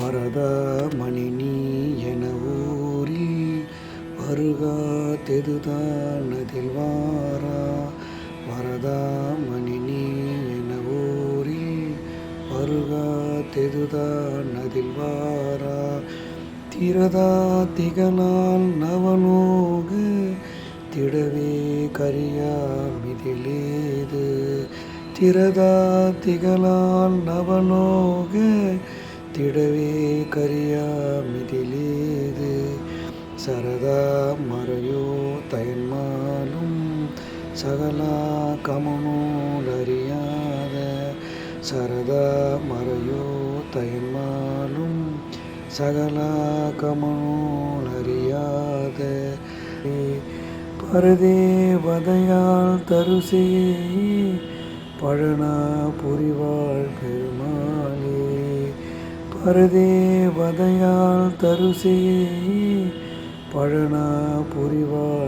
வரதா மணி நீ என ஊரில் வருகா தெதுதான் அதில் வாரா. வரதா மணி நீ என ஊரில் வருகா தெதுதான் அதில் வாரா. திரதா திகழால் நவலோகு திடவே கரியா மிதிலேது. திரதா திகழால் நவலோகு திடவே கரியாமிதிலேது சரதா மறையோ தயன்மாலும் சகலா கமனோல் அறியாத. சரதா மறையோ தயன்மாலும் சகலா கமனோல் அறியாத. பரதே தருசே பழனா புரிவாள் பெருமாளே பரதே வதையால் தருசே. பழனா புரிவா